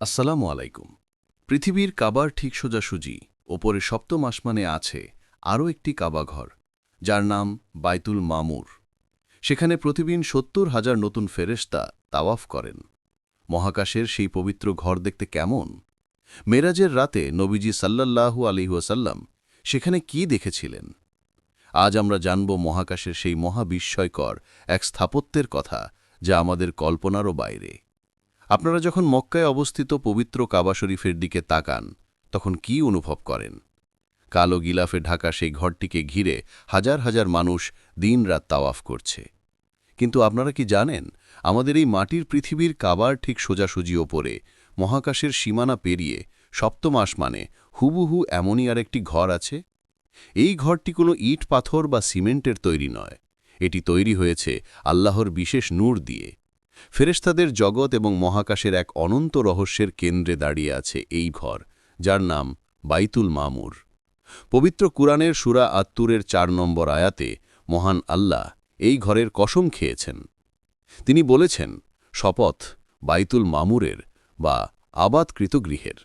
আসসালামু আলাইকুম। পৃথিবীর কাবার ঠিক সোজাসুজি, ওপরে সপ্তম আসমানে আছে আরও একটি কাবাঘর যার নাম বাইতুল মামুর। সেখানে প্রতিদিন সত্তর হাজার নতুন ফেরেশতা তাওয়াফ করেন। মহাকাশের সেই পবিত্র ঘর দেখতে কেমন? মেরাজের রাতে নবীজি সাল্লাল্লাহু আলিহাসাল্লাম সেখানে কি দেখেছিলেন? আজ আমরা জানব মহাকাশের সেই মহাবিস্ময়কর এক স্থাপত্যের কথা যা আমাদের কল্পনারও বাইরে। আপনারা যখন মক্কায় অবস্থিত পবিত্র কাবা শরীফের দিকে তাকান, তখন কি অনুভব করেন? কালো গিলাফে ঢাকা সেই ঘরটিকে ঘিরে হাজার হাজার মানুষ দিনরাত তাওয়াফ করছে। কিন্তু আপনারা কি জানেন, আমাদের এই মাটির পৃথিবীর কাবার ঠিক সোজাসুজি ওপরে, মহাকাশের সীমানা পেরিয়ে সপ্তম মানে হুবুহু এমনই আর একটি ঘর আছে? এই ঘরটি কোনো ইট পাথর বা সিমেন্টের তৈরি নয়। এটি তৈরি হয়েছে আল্লাহর বিশেষ নূর দিয়ে। ফেরেশতাদের জগৎ এবং মহাকাশের এক অনন্ত রহস্যের কেন্দ্রে দাঁড়িয়ে আছে এই ঘর, যার নাম বাইতুল মামুর। পবিত্র কুরআনের সুরা আত্তুরের চার নম্বর আয়াতে মহান আল্লাহ এই ঘরের কসম খেয়েছেন। তিনি বলেছেন, শপথ বাইতুল মামুরের বা আবাদকৃত গৃহের।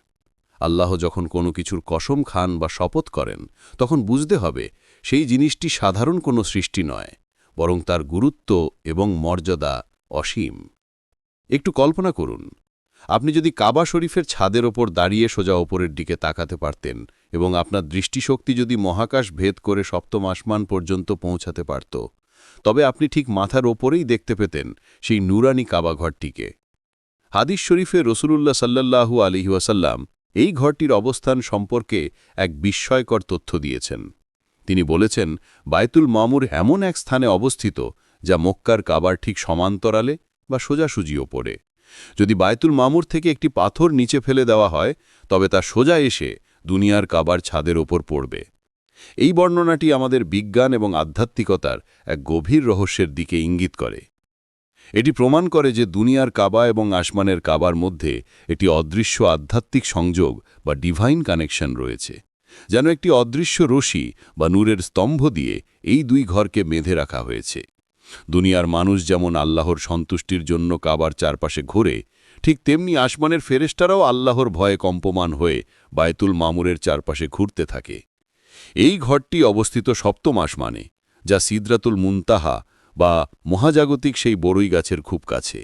আল্লাহ যখন কোনো কিছুর কসম খান বা শপথ করেন, তখন বুঝতে হবে সেই জিনিসটি সাধারণ কোনো সৃষ্টি নয়, বরং তার গুরুত্ব এবং মর্যাদা অসীম। একটু কল্পনা করুন, আপনি যদি কাবা শরীফের ছাদের ওপর দাঁড়িয়ে সোজা ওপরের দিকে তাকাতে পারতেন এবং আপনার দৃষ্টিশক্তি যদি মহাকাশ ভেদ করে সপ্তম আসমান পর্যন্ত পৌঁছাতে পারত, তবে আপনি ঠিক মাথার ওপরেই দেখতে পেতেন সেই নুরানি কাবাঘরটিকে হাদিস শরীফে রসুলুল্লাহ সাল্লাল্লাহু আলিহি ওয়াসাল্লাম এই ঘরটির অবস্থান সম্পর্কে এক বিস্ময়কর তথ্য দিয়েছেন। তিনি বলেছেন বায়তুল মামুর এমন এক স্থানে অবস্থিত যা মক্কার কাবার ঠিক সমান্তরালে বা সোজাসুজি ওপরে যদি বায়তুল মামুর থেকে একটি পাথর নিচে ফেলে দেওয়া হয়, তবে তা সোজা এসে দুনিয়ার কাবার ছাদের ওপর পড়বে। এই বর্ণনাটি আমাদের বিজ্ঞান এবং আধ্যাত্মিকতার এক গভীর রহস্যের দিকে ইঙ্গিত করে। এটি প্রমাণ করে যে দুনিয়ার কাবা এবং আসমানের কাবার মধ্যে একটি অদৃশ্য আধ্যাত্মিক সংযোগ বা ডিভাইন কানেকশন রয়েছে, যেন একটি অদৃশ্য রশি বা নূরের স্তম্ভ দিয়ে এই দুই ঘরকে বেঁধে রাখা হয়েছে। দুনিয়ার মানুষ যেমন আল্লাহর সন্তুষ্টির জন্য কাবার চারপাশে ঘুরে, ঠিক তেমনি আসমানের ফেরেস্টারাও আল্লাহর ভয়ে কম্পমান হয়ে বায়তুল মামুরের চারপাশে ঘুরতে থাকে। এই ঘরটি অবস্থিত সপ্তম আসমানে, যা সিদরাতুল মুনতাহা বা মহাজাগতিক সেই বড়ই গাছের খুব কাছে।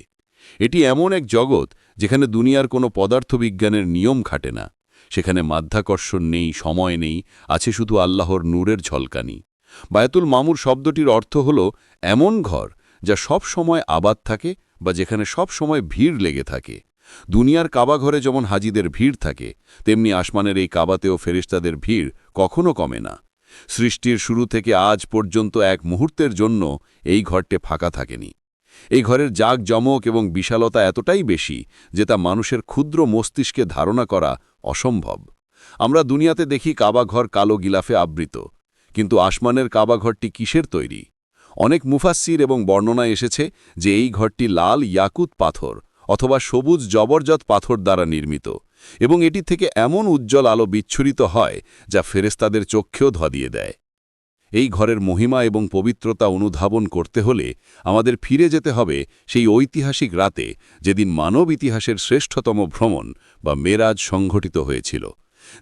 এটি এমন এক জগৎ যেখানে দুনিয়ার কোনো পদার্থবিজ্ঞানের নিয়ম খাটে না। সেখানে মাধ্যাকর্ষণ নেই, সময় নেই, আছে শুধু আল্লাহর নূরের ঝলকানি। বায়াতুল মামুর শব্দটির অর্থ হল এমন ঘর যা সব সময় আবাদ থাকে বা যেখানে সব সময় ভিড় লেগে থাকে। দুনিয়ার কাবাঘরে যেমন হাজিদের ভিড় থাকে, তেমনি আসমানের এই কাবাতেও ফেরিস্তাদের ভিড় কখনো কমে না। সৃষ্টির শুরু থেকে আজ পর্যন্ত এক মুহূর্তের জন্য এই ঘরটে ফাঁকা থাকেনি। এই ঘরের জাগ জমক এবং বিশালতা এতটাই বেশি যে তা মানুষের ক্ষুদ্র মস্তিষ্কে ধারণা করা অসম্ভব। আমরা দুনিয়াতে দেখি কাবাঘর কালো গিলাফে আবৃত। কিন্তু আসমানের কাবাঘরটি কিসের তৈরি? অনেক মুফাসির এবং বর্ণনায় এসেছে যে এই ঘরটি লাল ইয়াকুত পাথর অথবা সবুজ জবরজত পাথর দ্বারা নির্মিত এবং এটি থেকে এমন উজ্জ্বল আলো বিচ্ছুরিত হয় যা ফেরেস্তাদের চক্ষেও ধদিয়ে দেয়। এই ঘরের মহিমা এবং পবিত্রতা অনুধাবন করতে হলে আমাদের ফিরে যেতে হবে সেই ঐতিহাসিক রাতে যেদিন মানব ইতিহাসের শ্রেষ্ঠতম ভ্রমণ বা মেরাজ সংঘটিত হয়েছিল।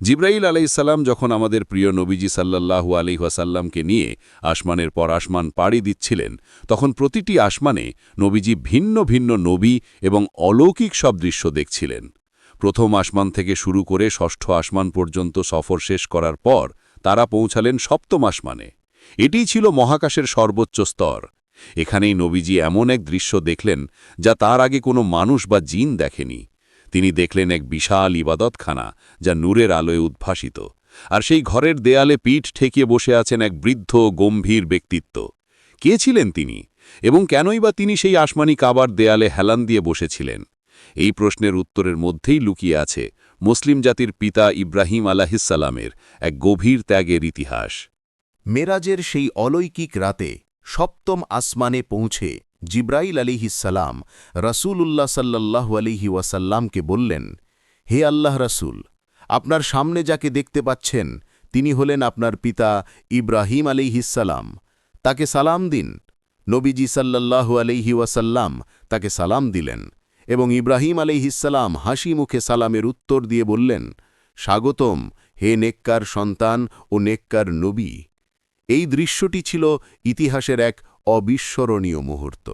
জিব্রাইল আলাইসাল্লাম যখন আমাদের প্রিয় নবীজি সাল্লাহু আলিহাসাল্লামকে নিয়ে আসমানের পর আসমান পাড়ি দিচ্ছিলেন, তখন প্রতিটি আসমানে নবীজি ভিন্ন ভিন্ন নবী এবং অলৌকিক সব দৃশ্য দেখছিলেন। প্রথম আসমান থেকে শুরু করে ষষ্ঠ আসমান পর্যন্ত সফর শেষ করার পর তারা পৌঁছালেন সপ্তম আসমানে। এটিই ছিল মহাকাশের সর্বোচ্চ স্তর। এখানেই নবীজি এমন এক দৃশ্য দেখলেন যা তার আগে কোনো মানুষ বা জিন দেখেনি। তিনি দেখলেন এক বিশাল ইবাদতখানা, যা নূরের আলোয় উদ্ভাসিত। আর সেই ঘরের দেয়ালে পিঠ ঠেকিয়ে বসে আছেন এক বৃদ্ধ গম্ভীর ব্যক্তিত্ব। কে ছিলেন তিনি? এবং কেনই বা তিনি সেই আসমানি কাবার দেয়ালে হেলান দিয়ে বসেছিলেন? এই প্রশ্নের উত্তরের মধ্যেই লুকিয়ে আছে মুসলিম জাতির পিতা ইব্রাহিম আলাহিসাল্লামের এক গভীর ত্যাগের ইতিহাস। মেরাজের সেই অলৌকিক রাতে সপ্তম আসমানে পৌঁছে জিব্রাইল আলিহিসাল্লাম রসুলুল্লাহ সাল্লাহ আলিহি ওয়াসাল্লামকে বললেন, হে আল্লাহ রসুল, আপনার সামনে যাকে দেখতে পাচ্ছেন, তিনি হলেন আপনার পিতা ইব্রাহিম আলিহিসাল্লাম তাকে সালাম দিন। নবীজি সাল্লাল্লাহু আলিহি ওয়াসাল্লাম তাকে সালাম দিলেন এবং ইব্রাহিম আলাইহিসাল্লাম হাসি মুখে সালামের উত্তর দিয়ে বললেন, স্বাগতম, হে নেককার সন্তান ও নেককার নবী। এই দৃশ্যটি ছিল ইতিহাসের এক অবিস্মরণীয় মুহূর্ত।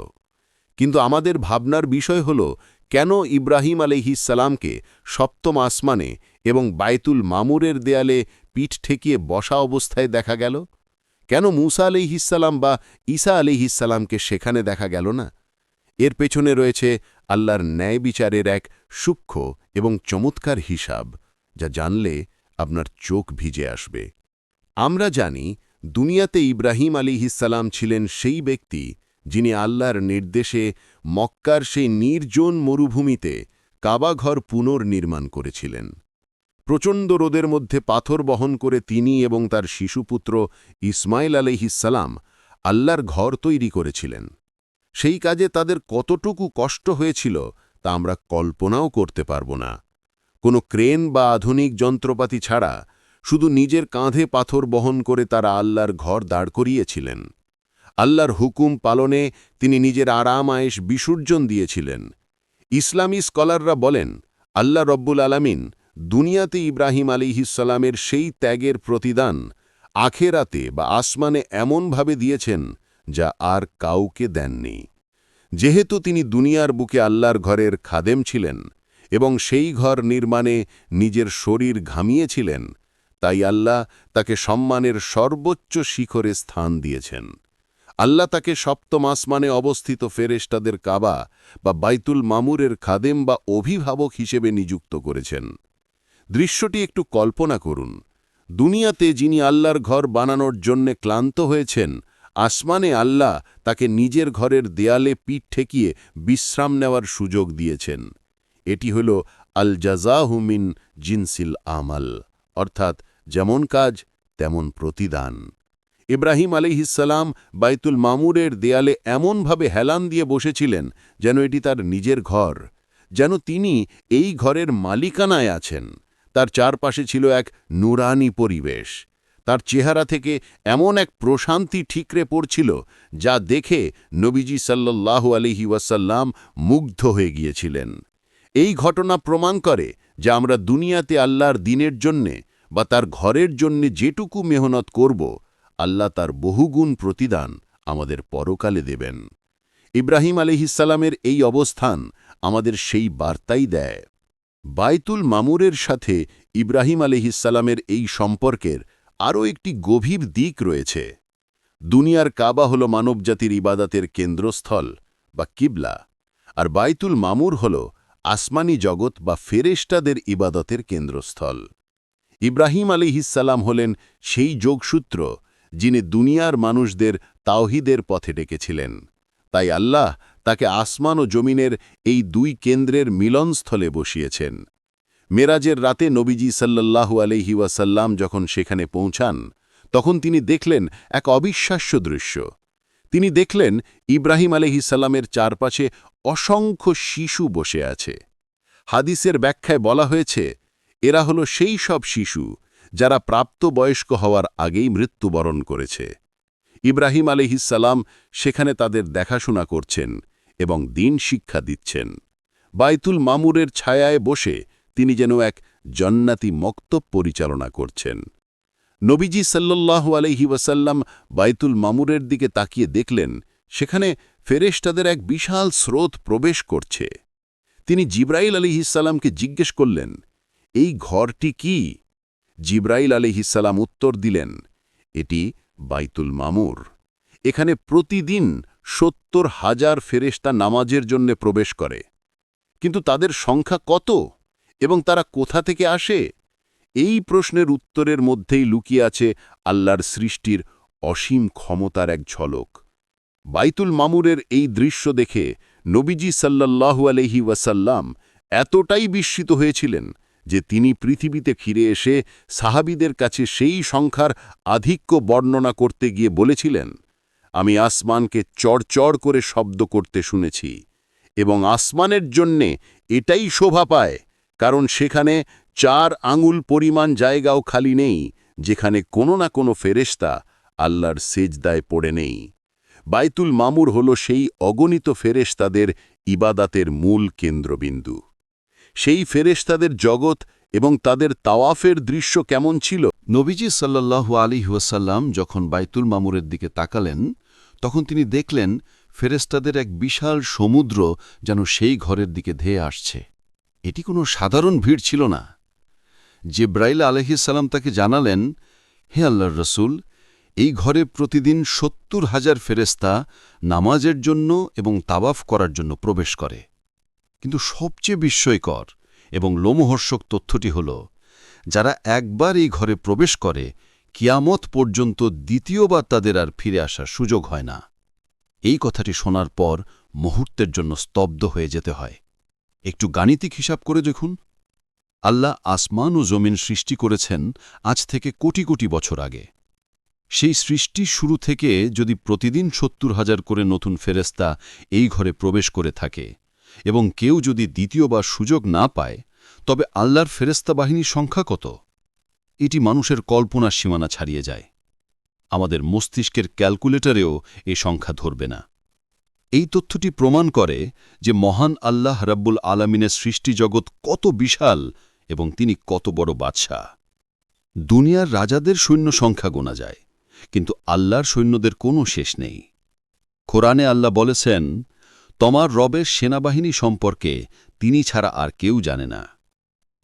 কিন্তু আমাদের ভাবনার বিষয় হল, কেন ইব্রাহিম আলাইহিসালামকে সপ্তম আসমানে এবং বায়তুল মামুরের দেয়ালে পিঠ ঠেকিয়ে বসা অবস্থায় দেখা গেল? কেন মুসা আলিহিসাল্লাম বা ঈসা আলিহিসাল্লামকে সেখানে দেখা গেল না? এর পেছনে রয়েছে আল্লাহর ন্যায় বিচারের এক সূক্ষ্ম এবং চমৎকার হিসাব, যা জানলে আপনার চোখ ভিজে আসবে। আমরা জানি দুনিয়াতে ইব্রাহিম আলিহিসাল্লাম ছিলেন সেই ব্যক্তি যিনি আল্লাহর নির্দেশে মক্কার সেই নির্জন মরুভূমিতে কাবাঘর পুনর্নির্মাণ করেছিলেন। প্রচণ্ড রোদের মধ্যে পাথর বহন করে তিনি এবং তার শিশুপুত্র ইসমাইল আলহিসাল্লাম আল্লাহর ঘর তৈরি করেছিলেন। সেই কাজে তাদের কতটুকু কষ্ট হয়েছিল তা আমরা কল্পনাও করতে পারব না। কোনো ক্রেন বা আধুনিক যন্ত্রপাতি ছাড়া শুধু নিজের কাঁধে পাথর বহন করে তারা আল্লাহর ঘর দাঁড় করিয়েছিলেন। আল্লাহর হুকুম পালনে তিনি নিজের আরাম আয়েস বিসর্জন দিয়েছিলেন। ইসলামী স্কলাররা বলেন, আল্লাহ রব্বুল আলামিন দুনিয়াতে ইব্রাহিম আলিহিসাল্লামের সেই ত্যাগের প্রতিদান আখেরাতে বা আসমানে এমনভাবে দিয়েছেন যা আর কাউকে দেননি। যেহেতু তিনি দুনিয়ার বুকে আল্লাহর ঘরের খাদেম ছিলেন এবং সেই ঘর নির্মাণে নিজের শরীর ঘামিয়েছিলেন তাই আল্লাহ তাকে সম্মানের সর্বোচ্চ শিখরে স্থান দিয়েছেন। আল্লাহ তাকে সপ্তম আসমানে অবস্থিত ফেরেস্টাদের কাবা বা বাইতুল মামুরের খাদেম বা অভিভাবক হিসেবে নিযুক্ত করেছেন। দৃশ্যটি একটু কল্পনা করুন। দুনিয়াতে যিনি আল্লাহর ঘর বানানোর জন্যে ক্লান্ত হয়েছেন, আসমানে আল্লাহ তাকে নিজের ঘরের দেয়ালে পিঠ ঠেকিয়ে বিশ্রাম নেওয়ার সুযোগ দিয়েছেন। এটি হল আল জাজাহুমিন জিনসিল আমাল, অর্থাৎ যেমন কাজ, তেমন প্রতিদান। ইব্রাহিম আলিহিসাল্লাম বাইতুল মামুরের দেয়ালে এমনভাবে হেলান দিয়ে বসেছিলেন যেন এটি তার নিজের ঘর, যেন তিনি এই ঘরের মালিকানায় আছেন। তার চারপাশে ছিল এক নুরানি পরিবেশ। তার চেহারা থেকে এমন এক প্রশান্তি ঠিকরে পড়ছিল যা দেখে নবীজি সাল্লাল্লাহু আলিহি ওয়াসাল্লাম মুগ্ধ হয়ে গিয়েছিলেন। এই ঘটনা প্রমাণ করে যে আমরা দুনিয়াতে আল্লাহর দিনের জন্যে বা তার ঘরের জন্যে যেটুকু মেহনত করব, আল্লাহ তার বহুগুণ প্রতিদান আমাদের পরকালে দেবেন। ইব্রাহিম আলিহিসাল্লামের এই অবস্থান আমাদের সেই বার্তাই দেয়। বাইতুল মামুরের সাথে ইব্রাহিম আলিহিসাল্লামের এই সম্পর্কের আরও একটি গভীর দিক রয়েছে। দুনিয়ার কাবা হল মানবজাতির ইবাদাতের কেন্দ্রস্থল বা কিবলা, আর বাইতুল মামুর হল আসমানি জগৎ বা ফেরেস্টাদের ইবাদতের কেন্দ্রস্থল। ইব্রাহিম আলিহিসাল্লাম হলেন সেই যোগসূত্র, যিনি দুনিয়ার মানুষদের তাওহিদের পথে ডেকেছিলেন। তাই আল্লাহ তাকে আসমান ও জমিনের এই দুই কেন্দ্রের মিলনস্থলে বসিয়েছেন। মেরাজের রাতে নবীজি সাল্লাল্লাহু আলহি ওয়াসাল্লাম যখন সেখানে পৌঁছান, তখন তিনি দেখলেন এক অবিশ্বাস্য দৃশ্য। তিনি দেখলেন ইব্রাহিম আলহিসাল্লামের চারপাশে অসংখ্য শিশু বসে আছে। হাদিসের ব্যাখ্যায় বলা হয়েছে এরা হল সেই সব শিশু যারা প্রাপ্তবয়স্ক হওয়ার আগেই মৃত্যুবরণ করেছে। ইব্রাহিম আলহিসাল্লাম সেখানে তাদের দেখাশোনা করছেন এবং দিন শিক্ষা দিচ্ছেন। বাইতুল মামুরের ছায়ায় বসে তিনি যেন এক জন্নাতি মক্তব পরিচালনা করছেন। নবীজি সাল্লাল্লাহু আলহি ওয়াসাল্লাম বাইতুল মামুরের দিকে তাকিয়ে দেখলেন, সেখানে ফেরেশতাদের এক বিশাল স্রোত প্রবেশ করছে। তিনি জিব্রাইল আলিহিসাল্লামকে জিজ্ঞেস করলেন এই ঘরটি কি? জিব্রাইল আলিহিসাল্লাম উত্তর দিলেন, এটি বাইতুল মামুর। এখানে প্রতিদিন সত্তর হাজার ফেরেশতা নামাজের জন্য প্রবেশ করে। কিন্তু তাদের সংখ্যা কত? এবং তারা কোথা থেকে আসে? এই প্রশ্নের উত্তরের মধ্যেই লুকিয়ে আছে আল্লাহর সৃষ্টির অসীম ক্ষমতার এক ঝলক। বাইতুল মামুরের এই দৃশ্য দেখে নবীজি সাল্লাল্লাহু আলহি ওয়াসাল্লাম এতটাই বিস্মিত হয়েছিলেন যে তিনি পৃথিবীতে ফিরে এসে সাহাবিদের কাছে সেই সংখ্যার আধিক্য বর্ণনা করতে গিয়ে বলেছিলেন, আমি আসমানকে চড়চড় করে শব্দ করতে শুনেছি, এবং আসমানের জন্যে এটাই শোভা পায়, কারণ সেখানে চার আঙুল পরিমাণ জায়গাও খালি নেই, যেখানে কোনো না কোনো ফেরেস্তা আল্লাহর সেজদায় পড়ে নেই। বাইতুল মামুর হল সেই অগণিত ফেরেশতাদের ইবাদাতের মূল কেন্দ্রবিন্দু। সেই ফেরেশতাদের জগৎ এবং তাদের তাওয়াফের দৃশ্য কেমন ছিল? নবীজি সাল্লাল্লাহু আলী ওয়াসাল্লাম যখন বাইতুল মামুরের দিকে তাকালেন, তখন তিনি দেখলেন ফেরেস্তাদের এক বিশাল সমুদ্র যেন সেই ঘরের দিকে ধেয়ে আসছে। এটি কোনো সাধারণ ভিড় ছিল না। জিব্রাইল আলহিসাল্লাম তাকে জানালেন, হে আল্লাহর রসুল, এই ঘরে প্রতিদিন সত্তর হাজার ফেরেস্তা নামাজের জন্য এবং তাওয়াফ করার জন্য প্রবেশ করে। কিন্তু সবচেয়ে বিস্ময়কর এবং লোমহর্ষক তথ্যটি হল, যারা একবার এই ঘরে প্রবেশ করে, কিয়ামত পর্যন্ত দ্বিতীয়বার তাদের আর ফিরে আসার সুযোগ হয় না। এই কথাটি শোনার পর মুহূর্তের জন্য স্তব্ধ হয়ে যেতে হয়। একটু গাণিতিক হিসাব করে দেখুন। আল্লাহ আসমান ও জমিন সৃষ্টি করেছেন আজ থেকে কোটি কোটি বছর আগে। সেই সৃষ্টির শুরু থেকে যদি প্রতিদিন সত্তর হাজার করে নতুন ফেরেস্তা এই ঘরে প্রবেশ করে থাকে এবং কেউ যদি দ্বিতীয়বার সুযোগ না পায়, তবে আল্লাহর ফেরেস্তা বাহিনীর সংখ্যা কত? এটি মানুষের কল্পনার সীমানা ছাড়িয়ে যায়। আমাদের মস্তিষ্কের ক্যালকুলেটরেও এ সংখ্যা ধরবে না। এই তথ্যটি প্রমাণ করে যে মহান আল্লাহ রাব্বুল আলমিনের সৃষ্টিজগৎ কত বিশাল এবং তিনি কত বড় বাদশাহ। দুনিয়ার রাজাদের সৈন্য সংখ্যা গোনা যায়, কিন্তু আল্লাহর সৈন্যদের কোনো শেষ নেই। কোরআনে আল্লাহ বলেছেন তোমার রবের সেনাবাহিনী সম্পর্কে তিনি ছাড়া আর কেউ জানে না।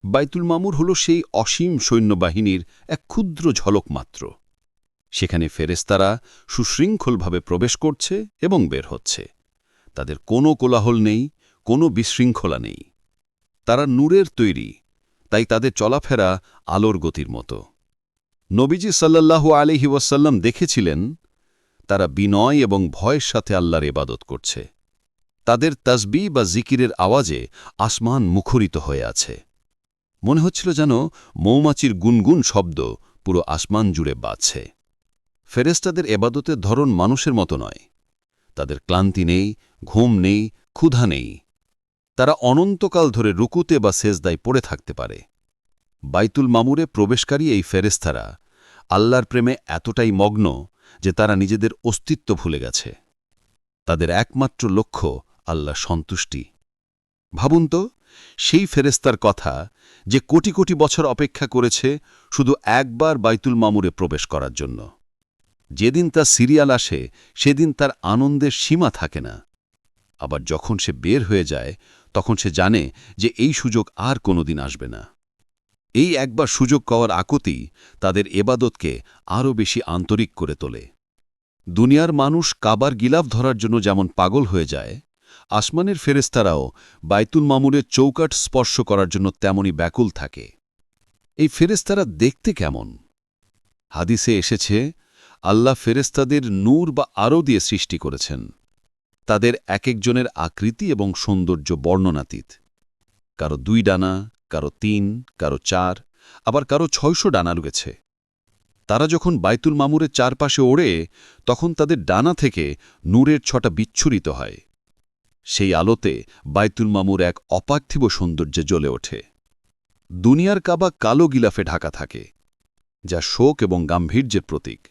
বাইতুল মামুর হল সেই অসীম সৈন্যবাহিনীর এক ক্ষুদ্র ঝলক মাত্র। সেখানে ফেরেস্তারা সুশৃঙ্খলভাবে প্রবেশ করছে এবং বের হচ্ছে। তাদের কোনো কোলাহল নেই, কোনো বিশৃঙ্খলা নেই। তারা নূরের তৈরি, তাই তাদের চলাফেরা আলোর গতির মতো। নবীজি সাল্লাল্লাহু আলহি ওয়াসাল্লাম দেখেছিলেন, তারা বিনয় এবং ভয়ের সাথে আল্লাহর এবাদত করছে। তাদের তসবি বা জিকিরের আওয়াজে আসমান মুখরিত হয়ে আছে। মনে হচ্ছিল যেন মৌমাছির গুনগুন শব্দ পুরো আসমান জুড়ে বাজছে ফেরেস্তাদের এবাদতের ধরন মানুষের মতো নয়। তাদের ক্লান্তি নেই, ঘুম নেই, ক্ষুধা নেই। তারা অনন্তকাল ধরে রুকুতে বা সেজদায় পড়ে থাকতে পারে। বাইতুল মামুরে প্রবেশকারী এই ফেরেস্তারা আল্লাহর প্রেমে এতটাই মগ্ন যে তারা নিজেদের অস্তিত্ব ভুলে গেছে। তাদের একমাত্র লক্ষ্য আল্লাহ সন্তুষ্টি। ভাবুন তো, সেই ফেরেস্তার কথা যে কোটি কোটি বছর অপেক্ষা করেছে শুধু একবার বাইতুল মামুরে প্রবেশ করার জন্য। যেদিন তার সিরিয়াল আসে, সেদিন তার আনন্দের সীমা থাকে না। আবার যখন সে বের হয়ে যায়, তখন সে জানে যে এই সুযোগ আর কোনোদিন আসবে না। এই একবার সুযোগ পাওয়ার আকতি তাদের এবাদতকে আরও বেশি আন্তরিক করে তোলে। দুনিয়ার মানুষ কাবার গিলাফ ধরার জন্য যেমন পাগল হয়ে যায় আসমানের ফেরেস্তারাও বাইতুল মামুরের চৌকাট স্পর্শ করার জন্য তেমনই ব্যাকুল থাকে। এই ফেরেস্তারা দেখতে কেমন? হাদিসে এসেছে, আল্লাহ ফেরেস্তাদের নূর বা আরও দিয়ে সৃষ্টি করেছেন। তাদের এক একজনের আকৃতি এবং সৌন্দর্য বর্ণনাতীত। কারও দুই ডানা, কারও তিন, কারও চার, আবার কারও ছয়শো ডানা রয়েছে। তারা যখন বাইতুল মামুরের চারপাশে ওড়ে, তখন তাদের ডানা থেকে নূরের ছটা বিচ্ছুরিত হয়। সেই আলোতে বাইতুল মামুর এক অপার্থিব সৌন্দর্যে জ্বলে ওঠে। দুনিয়ার কাবা কালো গিলাফে ঢাকা থাকে, যা শোক এবং গাম্ভীর্যের প্রতীক।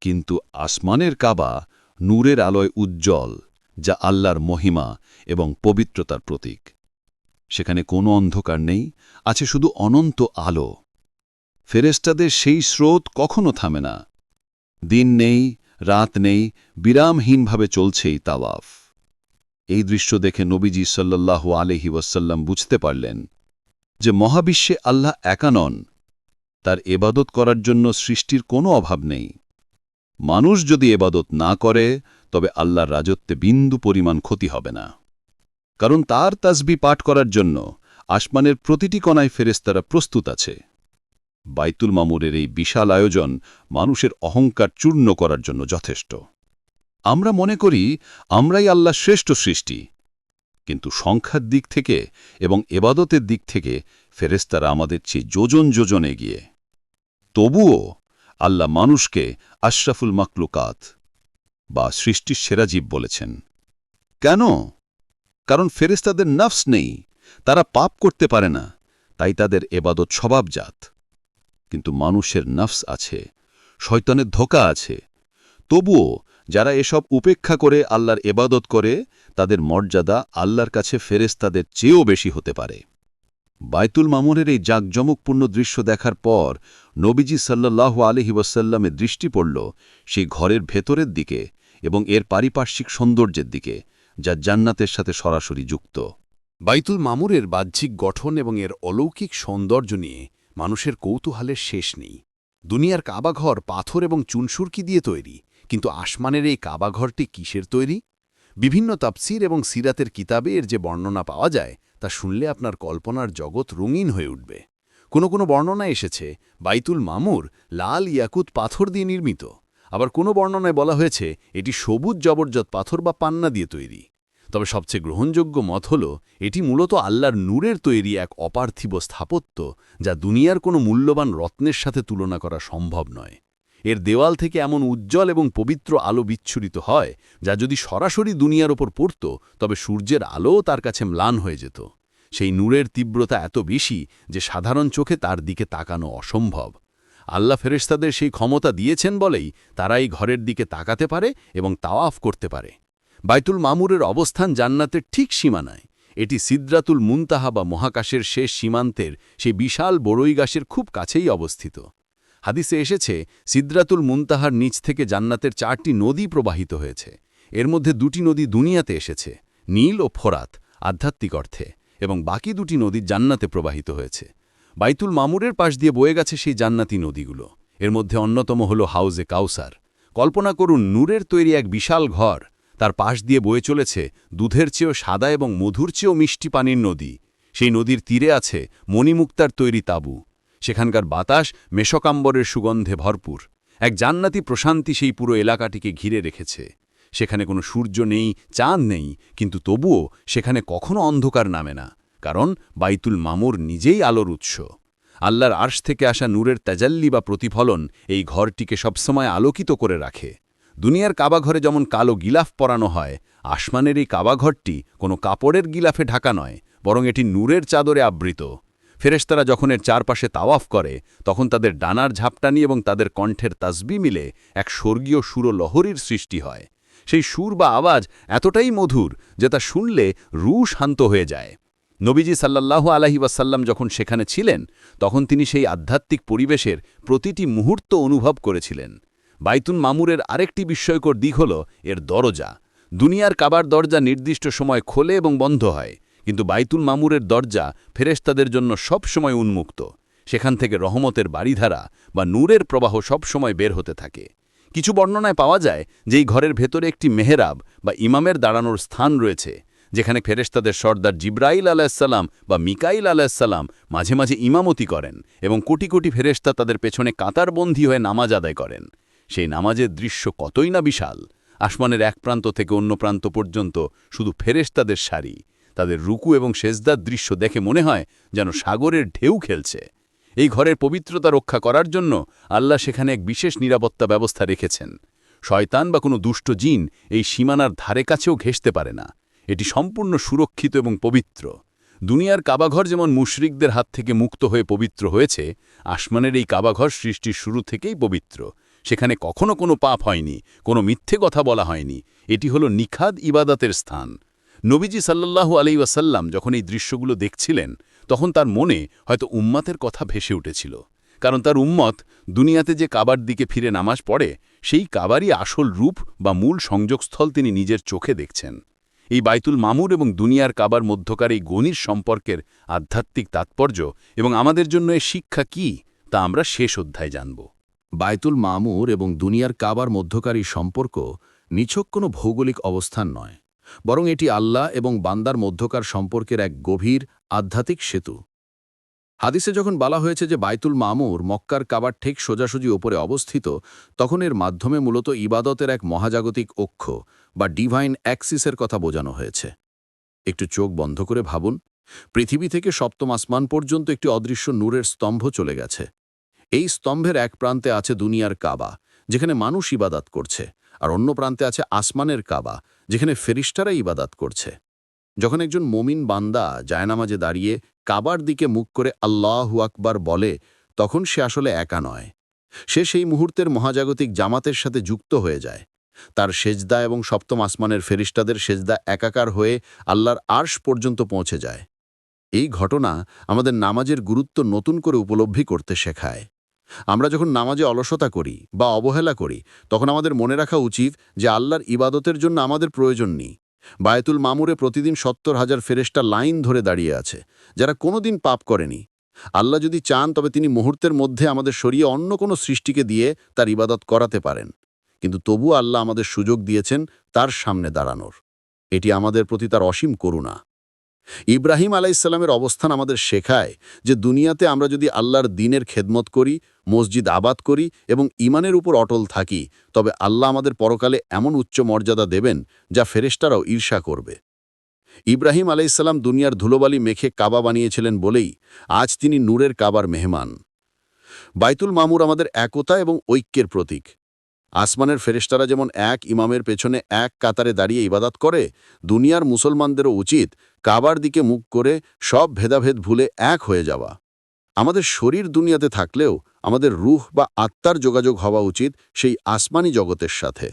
কিন্তু আসমানের কাবা নূরের আলোয় উজ্জ্বল, যা আল্লাহর মহিমা এবং পবিত্রতার প্রতীক। সেখানে কোনো অন্ধকার নেই, আছে শুধু অনন্ত আলো। ফেরেস্তাদের সেই স্রোত কখনো থামে না। দিন নেই, রাত নেই, বিরামহীনভাবে চলছেই তাওয়াফ। এই দৃশ্য দেখে নবীজি সাল্লাল্লাহু আলহি ওয়াসাল্লাম বুঝতে পারলেন যে মহাবিশ্বে আল্লাহ একা নন। তার এবাদত করার জন্য সৃষ্টির কোনো অভাব নেই। মানুষ যদি এবাদত না করে, তবে আল্লাহর রাজত্বে বিন্দু পরিমাণ ক্ষতি হবে না। কারণ তার তাসবি পাঠ করার জন্য আসমানের প্রতিটি কণায় ফেরেস্তারা প্রস্তুত আছে। বাইতুল মামুরের এই বিশাল আয়োজন মানুষের অহংকার চূর্ণ করার জন্য যথেষ্ট। আমরা মনে করি আমরাই আল্লাহ শ্রেষ্ঠ সৃষ্টি। কিন্তু সংখ্যার দিক থেকে এবং এবাদতের দিক থেকে ফেরেস্তারা আমাদের চেয়ে যোজন যোজন এগিয়ে। তবুও আল্লাহ মানুষকে আশরাফুল মাকলুকাত বা সৃষ্টির সেরা জীব বলেছেন। কেন? কারণ ফেরেস্তাদের নফস নেই, তারা পাপ করতে পারে না, তাই তাদের এবাদত স্বভাবজাত। কিন্তু মানুষের নফস আছে, শয়তানের ধোকা আছে। তবুও যারা এসব উপেক্ষা করে আল্লাহর এবাদত করে, তাদের মর্যাদা আল্লাহর কাছে ফেরেস্তাদের চেয়েও বেশি হতে পারে। বাইতুল মামুনের এই জাঁকজমকপূর্ণ দৃশ্য দেখার পর নবীজি সাল্লাহ আলহি ওয়াসাল্লামের দৃষ্টি পড়ল সেই ঘরের ভেতরের দিকে এবং এর পারিপার্শ্বিক সৌন্দর্যের দিকে, যা জান্নাতের সাথে সরাসরি যুক্ত। বাইতুল মামুরের বাহ্যিক গঠন এবং এর অলৌকিক সৌন্দর্য নিয়ে মানুষের কৌতূহলের শেষ নেই। দুনিয়ার কাবাঘর, পাথর এবং চুনসুরকি দিয়ে তৈরি। কিন্তু আসমানের এই কাবাঘরটি কিসের তৈরি? বিভিন্ন তাপসির এবং সিরাতের কিতাবে এর যে বর্ণনা পাওয়া যায়, তা শুনলে আপনার কল্পনার জগৎ রঙিন হয়ে উঠবে। কোনো কোনো বর্ণনা এসেছে, বাইতুল মামুর, লাল ইয়াকুত পাথর দিয়ে নির্মিত। আবার কোনো বর্ণনায় বলা হয়েছে, এটি সবুজ জবরজত পাথর বা পান্না দিয়ে তৈরি। তবে সবচেয়ে গ্রহণযোগ্য মত হল, এটি মূলত আল্লাহর নূরের তৈরি এক অপার্থিব স্থাপত্য, যা দুনিয়ার কোনো মূল্যবান রত্নের সাথে তুলনা করা সম্ভব নয়। এর দেওয়াল থেকে এমন উজ্জ্বল এবং পবিত্র আলো বিচ্ছুরিত হয়, যা যদি সরাসরি দুনিয়ার ওপর পড়ত, তবে সূর্যের আলোও তার কাছে ম্লান হয়ে যেত। সেই নূরের তীব্রতা এত বেশি যে সাধারণ চোখে তার দিকে তাকানো অসম্ভব। আল্লাহ ফেরেশতাদের সেই ক্ষমতা দিয়েছেন বলেই তারা এই ঘরের দিকে তাকাতে পারে এবং তাওয়াফ করতে পারে। বাইতুল মামুরের অবস্থান জান্নাতের ঠিক সীমানায়। এটি সিদ্রাতুল মুনতাহা বা মহাকাশের শেষ সীমান্তের সেই বিশাল বড়ই গাছের খুব কাছেই অবস্থিত। হাদিসে এসেছে, সিদ্রাতুল মুনতাহার নিচ থেকে জান্নাতের চারটি নদী প্রবাহিত হয়েছে। এর মধ্যে দুটি নদী দুনিয়াতে এসেছে, নীল ও ফোরাত, আধ্যাত্মিক অর্থে, এবং বাকি দুটি নদী জান্নাতে প্রবাহিত হয়েছে। বাইতুল মামুরের পাশ দিয়ে বয়ে গেছে সেই জান্নাতি নদীগুলো। এর মধ্যে অন্যতম হল হাউজে কাউসার। কল্পনা করুন, নূরের তৈরি এক বিশাল ঘর, তার পাশ দিয়ে বয়ে চলেছে দুধের চেয়েও সাদা এবং মধুর চেয়েও মিষ্টি পানির নদী। সেই নদীর তীরে আছে মণিমুক্তার তৈরি তাঁবু। সেখানকার বাতাস মেশকাম্বরের সুগন্ধে ভরপুর। এক জান্নাতি প্রশান্তি সেই পুরো এলাকাটিকে ঘিরে রেখেছে। সেখানে কোনো সূর্য নেই, চাঁদ নেই, কিন্তু তবুও সেখানে কখনো অন্ধকার নামে না, কারণ বাইতুল মামুর নিজেই আলোর উৎস। আল্লাহর আর্শ থেকে আসা নূরের তাজাল্লি বা প্রতিফলন এই ঘরটিকে সবসময় আলোকিত করে রাখে। দুনিয়ার কাবাঘরে যেমন কালো গিলাফ পরানো হয়, আসমানের এই কাবাঘরটি কোনো কাপড়ের গিলাফে ঢাকা নয়, বরং এটি নূরের চাদরে আবৃত। ফেরেশতারা যখন এর চারপাশে তাওয়াফ করে, তখন তাদের ডানার ঝাপটানি এবং তাদের কণ্ঠের তাসবি মিলে এক স্বর্গীয় সুর লহরীর সৃষ্টি হয়। সেই সুর বা আওয়াজ এতটাই মধুর যে তা শুনলে রু শান্ত হয়ে যায়। নবীজি সাল্লাল্লাহু আলাহি ওয়াসাল্লাম যখন সেখানে ছিলেন, তখন তিনি সেই আধ্যাত্মিক পরিবেশের প্রতিটি মুহূর্ত অনুভব করেছিলেন। বাইতুন মামুরের আরেকটি বিস্ময়কর দিক হল এর দরজা। দুনিয়ার কাবার দরজা নির্দিষ্ট সময় খোলে এবং বন্ধ হয়। কিন্তু বাইতুল মামুরের দরজা ফেরেশতাদের জন্য সব সময় উন্মুক্ত। সেখান থেকে রহমতের বাড়িধারা বা নূরের প্রবাহ সব সময় বের হতে থাকে। কিছু বর্ণনায় পাওয়া যায় যে এই ঘরের ভেতরে একটি মেহরাব বা ইমামের দাঁড়ানোর স্থান রয়েছে, যেখানে ফেরেশতাদের সর্দার জিব্রাইল আলাহিসাল্লাম বা মিকাইল আলাহিসাল্লাম মাঝে মাঝে ইমামতি করেন এবং কোটি কোটি ফেরেশতা তাদের পেছনে কাতার কাতারবন্দী হয়ে নামাজ আদায় করেন। সেই নামাজের দৃশ্য কতই না বিশাল! আসমানের এক প্রান্ত থেকে অন্য প্রান্ত পর্যন্ত শুধু ফেরেশতাদের সারি। তাদের রুকু এবং সেজদার দৃশ্য দেখে মনে হয় যেন সাগরের ঢেউ খেলছে। এই ঘরের পবিত্রতা রক্ষা করার জন্য আল্লাহ সেখানে এক বিশেষ নিরাপত্তা ব্যবস্থা রেখেছেন। শয়তান বা কোনো দুষ্ট জিন এই সীমানার ধারে কাছেও ঘেঁষতে পারে না। এটি সম্পূর্ণ সুরক্ষিত এবং পবিত্র। দুনিয়ার কাবাঘর যেমন মুশরিকদের হাত থেকে মুক্ত হয়ে পবিত্র হয়েছে, আসমানের এই কাবাঘর সৃষ্টির শুরু থেকেই পবিত্র। সেখানে কখনো কোনো পাপ হয়নি, কোনো মিথ্যে কথা বলা হয়নি। এটি হলো নিখাদ ইবাদাতের স্থান। নবীজি সাল্লাল্লাহু আলি ওয়াসাল্লাম যখন এই দৃশ্যগুলো দেখছিলেন, তখন তার মনে হয়তো উম্মাতের কথা ভেসে উঠেছিল। কারণ তার উম্মত দুনিয়াতে যে কাবার দিকে ফিরে নামাজ পড়ে, সেই কাবারই আসল রূপ বা মূল সংযোগস্থল তিনি নিজের চোখে দেখছেন। এই বাইতুল মামুর এবং দুনিয়ার কাবার মধ্যকার এই গণির সম্পর্কের আধ্যাত্মিক তাৎপর্য এবং আমাদের জন্য এ শিক্ষা কি, তা আমরা শেষ অধ্যায় জানব। বাইতুল মামুর এবং দুনিয়ার কাবার মধ্যকারী সম্পর্ক নিছক কোনো ভৌগোলিক অবস্থান নয়। বরং এটি আল্লাহ এবং বান্দার মধ্যকার সম্পর্কের এক গভীর আধ্যাত্মিক সেতু। হাদিসে যখন বলা হয়েছে যে বাইতুল মামুর মক্কার কাবার ঠিক সোজাসুজি ওপরে অবস্থিত, তখন এর মাধ্যমে মূলত ইবাদতের এক মহাজাগতিক অক্ষ বা ডিভাইন অ্যাক্সিসের কথা বোঝানো হয়েছে। একটু চোখ বন্ধ করে ভাবুন, পৃথিবী থেকে সপ্তম আসমান পর্যন্ত একটি অদৃশ্য নূরের স্তম্ভ চলে গেছে। এই স্তম্ভের এক প্রান্তে আছে দুনিয়ার কাবা, যেখানে মানুষ ইবাদাত করছে, আর অন্য প্রান্তে আছে আসমানের কাবা যেখানে ফেরিস্টারা ইবাদাত করছে। যখন একজন মমিন বান্দা জায়নামাজে দাঁড়িয়ে কাবার দিকে মুখ করে আল্লাহু আকবার বলে, তখন সে আসলে একা নয়। সে সেই মুহূর্তের মহাজাগতিক জামাতের সাথে যুক্ত হয়ে যায়। তার সেজদা এবং সপ্তম আসমানের ফেরিস্তাদের সেজদা একাকার হয়ে আল্লাহর আর্শ পর্যন্ত পৌঁছে যায়। এই ঘটনা আমাদের নামাজের গুরুত্ব নতুন করে উপলব্ধি করতে শেখায়। আমরা যখন নামাজে অলসতা করি বা অবহেলা করি, তখন আমাদের মনে রাখা উচিত যে আল্লাহর ইবাদতের জন্য আমাদের প্রয়োজন নেই। বায়তুল মামুরে প্রতিদিন সত্তর হাজার ফেরেস্টা লাইন ধরে দাঁড়িয়ে আছে, যারা কোনোদিন পাপ করেনি। আল্লাহ যদি চান, তবে তিনি মুহূর্তের মধ্যে আমাদের সরিয়ে অন্য কোনো সৃষ্টিকে দিয়ে তার ইবাদত করাতে পারেন। কিন্তু তবু আল্লাহ আমাদের সুযোগ দিয়েছেন তার সামনে দাঁড়ানোর। এটি আমাদের প্রতি তার অসীম করুণা। ইব্রাহিম আলাইসাল্লামের অবস্থান আমাদের শেখায় যে দুনিয়াতে আমরা যদি আল্লাহর দিনের খেদমত করি, মসজিদ আবাদ করি এবং ইমানের উপর অটল থাকি, তবে আল্লাহ আমাদের পরকালে এমন উচ্চ মর্যাদা দেবেন যা ফেরেস্টারাও ঈর্ষা করবে। ইব্রাহিম আলাইসাল্লাম দুনিয়ার ধুলোবালি মেখে কাবা বানিয়েছিলেন বলেই আজ তিনি নূরের কাবার মেহমান। বাইতুল মামুর আমাদের একতা এবং ঐক্যের প্রতীক। আসমানের ফেরেশতারা যেমন এক, ইমামের পেছনে এক কাতারে দাঁড়িয়ে ইবাদাত করে, দুনিয়ার মুসলমানদেরও উচিত কাবার দিকে মুখ করে সব ভেদাভেদ ভুলে এক হয়ে যাওয়া। আমাদের শরীর দুনিয়াতে থাকলেও আমাদের রুহ বা আত্মার যোগাযোগ হওয়া উচিত সেই আসমানি জগতের সাথে।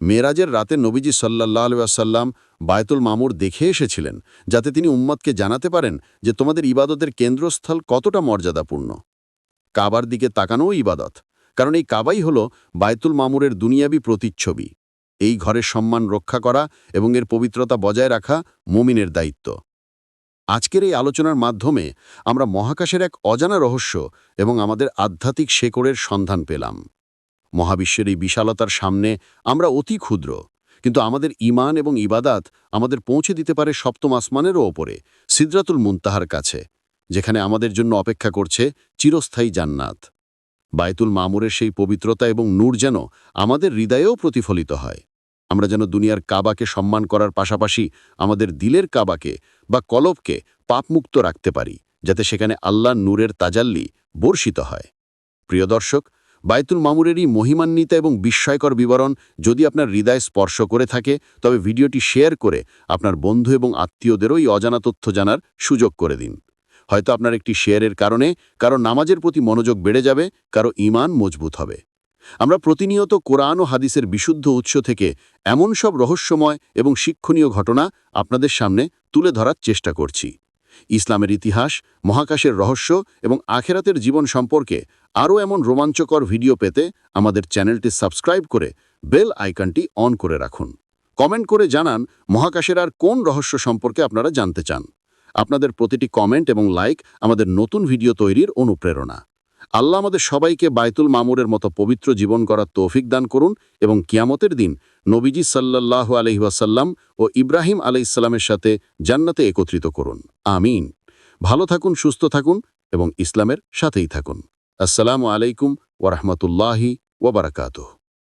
মেরাজের রাতে নবীজি সাল্লাহ আলুয়াসাল্লাম বায়তুল মামুর দেখে এসেছিলেন, যাতে তিনি উম্মতকে জানাতে পারেন যে তোমাদের ইবাদতের কেন্দ্রস্থল কতটা মর্যাদাপূর্ণ। কাবার দিকে তাকানোও ইবাদত, কারণ এই কাবাই হল বায়তুল মামুরের দুনিয়াবি প্রতিচ্ছবি। এই ঘরের সম্মান রক্ষা করা এবং এর পবিত্রতা বজায় রাখা মুমিনের দায়িত্ব। আজকের এই আলোচনার মাধ্যমে আমরা মহাকাশের এক অজানা রহস্য এবং আমাদের আধ্যাত্মিক শেকড়ের সন্ধান পেলাম। মহাবিশ্বের এই বিশালতার সামনে আমরা অতি ক্ষুদ্র, কিন্তু আমাদের ইমান এবং ইবাদাত আমাদের পৌঁছে দিতে পারে সপ্তম আসমানেরও ওপরে, সিদ্রাতুল মুনতাহার কাছে, যেখানে আমাদের জন্য অপেক্ষা করছে চিরস্থায়ী জান্নাত। বায়তুল মামুরের সেই পবিত্রতা এবং নূর যেন আমাদের হৃদয়েও প্রতিফলিত হয়। আমরা যেন দুনিয়ার কাবাকে সম্মান করার পাশাপাশি আমাদের দিলের কাবাকে বা কলবকে পাপমুক্ত রাখতে পারি, যাতে সেখানে আল্লাহ নূরের তাজাল্লি বর্ষিত হয়। প্রিয় দর্শক বায়তুল মামুরেরই মহিমান্বিত এবং বিস্ময়কর বিবরণ যদি আপনার হৃদয় স্পর্শ করে থাকে, তবে ভিডিওটি শেয়ার করে আপনার বন্ধু এবং আত্মীয়দেরও এই অজানা তথ্য জানার সুযোগ করে দিন। হয়তো আপনার একটি শেয়ারের কারণে কারও নামাজের প্রতি মনোযোগ বেড়ে যাবে, কারও ইমান মজবুত হবে। আমরা প্রতিনিয়ত কোরআন ও হাদিসের বিশুদ্ধ উৎস থেকে এমন সব রহস্যময় এবং শিক্ষণীয় ঘটনা আপনাদের সামনে তুলে ধরার চেষ্টা করছি। ইসলামের ইতিহাস, মহাকাশের রহস্য এবং আখেরাতের জীবন সম্পর্কে আরও এমন রোমাঞ্চকর ভিডিও পেতে আমাদের চ্যানেলটি সাবস্ক্রাইব করে বেল আইকনটি অন করে রাখুন। কমেন্ট করে জানান মহাকাশের আর কোন রহস্য সম্পর্কে আপনারা জানতে চান। আপনাদের প্রতিটি কমেন্ট এবং লাইক আমাদের নতুন ভিডিও তৈরির অনুপ্রেরণা। আল্লাহ আমাদের সবাইকে বায়তুল মামুরের মতো পবিত্র জীবন করার তৌফিক দান করুন এবং কিয়ামতের দিন নবীজি সাল্লাহ আলহিহাসাল্লাম ও ইব্রাহিম আলাইসাল্লামের সাথে জান্নাতে একত্রিত করুন। আমিন। ভালো থাকুন, সুস্থ থাকুন এবং ইসলামের সাথেই থাকুন। আসসালামু আলাইকুম ওরহমতুল্লাহি ওবরাকাতুহ